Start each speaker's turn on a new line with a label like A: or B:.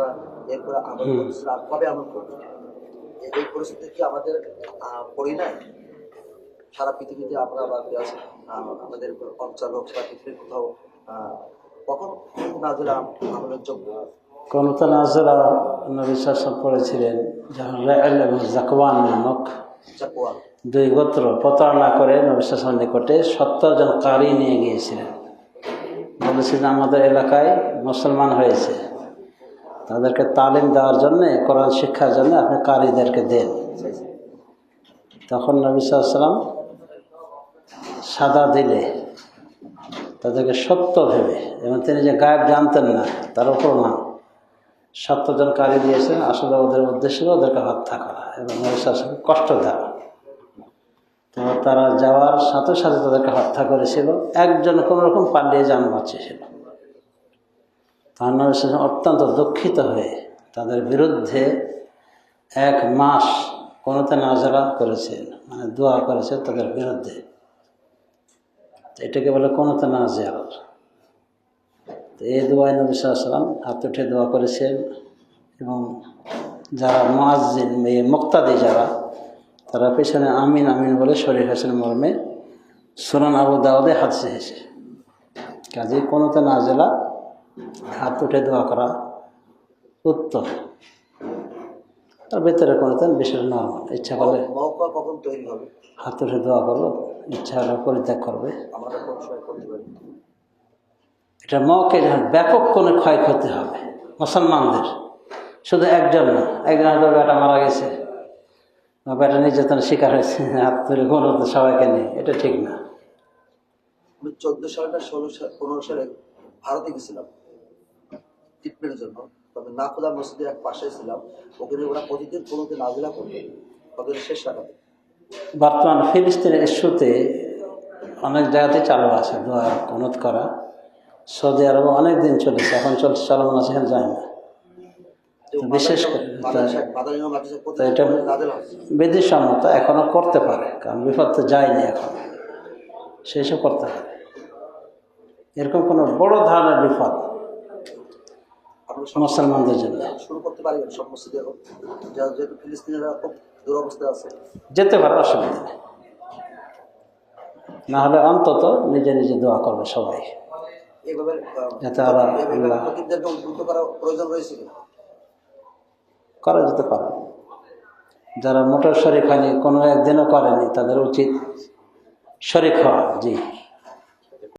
A: আমরা এরপরে আমল। করছি। কবে আমল করব? এই- পরিস্থিতি কি আমাদের পড়ি নাই সারা পৃথিবীতে আমরা বা আমাদের অঞ্চল হোক বা পৃথিবীর কোথাও কখন নাজিল আমলের যোগ্য?
B: কোনতা নাজরা নবী শাসন পড়েছিলেন যখন রায়েল এবং জাকওয়ান নামক। দুই গোত্র প্রতারণা করে নবী শাসন নিকটে সত্তর জন কারি নিয়ে গিয়েছিলেন। বলেছিলেন আমাদের এলাকায় মুসলমান হয়েছে। তাদেরকে তালিম দেওয়ার জন্য, কোরআন শিক্ষার জন্য আপনি কারিদেরকে দেন। তখন নবী সাল্লাম সাদা দিলে, তাদেরকে সত্য ভেবে, এবং তিনি যে গায়েব জানতেন না, তার উপর না সত্যজন কারি দিয়েছেন, আসলে ওদের উদ্দেশ্য ওদেরকে হত্যা করা, এবং নবী সাল্লামকে কষ্ট দেওয়া। তো তারা যাওয়ার সাথে সাথে তাদেরকে হত্যা করেছিল, একজন কোনো রকম পালিয়ে যান বাঁচিয়েছিল তার নবী অত্যন্ত দুঃখিত হয়ে তাদের বিরুদ্ধে এক মাস কোনোতে নাজরা করেছেন মানে দোয়া করেছেন তাদের বিরুদ্ধে। এটাকে বলে কোনোতে নাজের। তো এই দোয়ায় নবী সাল্লাম হাত উঠে দোয়া করেছেন এবং যারা মাজিন মেয়ে মুক্তাদি যারা, তারা পেছনে আমিন আমিন বলে শরীর হাসেন মর্মে সুনান আবু দাউদে হাত চেয়েছে কাজে কোনোতে নাজেলা হাত উঠে দোয়া করা উত্তম। আর ভেতরে কোনোতে বিশেষ নর্মাল ইচ্ছা করলে
A: কখন তৈরি হবে?
B: হাত উঠে দোয়া করল ইচ্ছা হলে পরিত্যাগ করবে।
A: কোন
B: এটা মকে যখন ব্যাপক কোনো ক্ষয়ক্ষতি হবে মুসলমানদের শুধু একজন না একজন হয়তো বেটা মারা গেছে বা বেটা নির্যাতনের শিকার হয়েছে হাত তুলে কোনো সবাইকে নেই এটা ঠিক না।
A: আমি চোদ্দ সালে না ষোলো সাল পনেরো সালে ভারতে গেছিলাম। ট্রিটমেন্টের জন্য। তবে নাকুদা মসজিদের এক পাশে ছিলাম। ওখানে ওরা প্রতিদিন কোনোদিন নাজিলা করবে ওদের শেষ রাখাতে।
B: বর্তমান ফিলিস্তিনের ইস্যুতে অনেক জায়গাতেই চালু আছে দোয়া অনুরোধ করা। সৌদি আরবে অনেক দিন চলেছে এখন চলছে চলমান আছে এখানে যায় না বিশেষ করে এটা বিধিসম্মত এখনও করতে পারে কারণ বিপদ তো যায়নি এখন। সেই সব করতে পারে। এরকম কোনো বড় ধরনের বিপদ মুসলমানদের জন্য।
A: শুরু করতে পারি সব মসজিদে যেহেতু ফিলিস্তিনিরা খুব দুরবস্থায় আছে।
B: যেতে পারে অসুবিধা নেই। না হলে অন্তত নিজে নিজে দোয়া করবে সবাই। যাতে আবার
A: করা প্রয়োজন রয়েছে
B: করা যেতে পারে। যারা মোটর শরিক হয়নি কোনো একদিনও করেনি তাদের উচিত শরিক হওয়া। জি।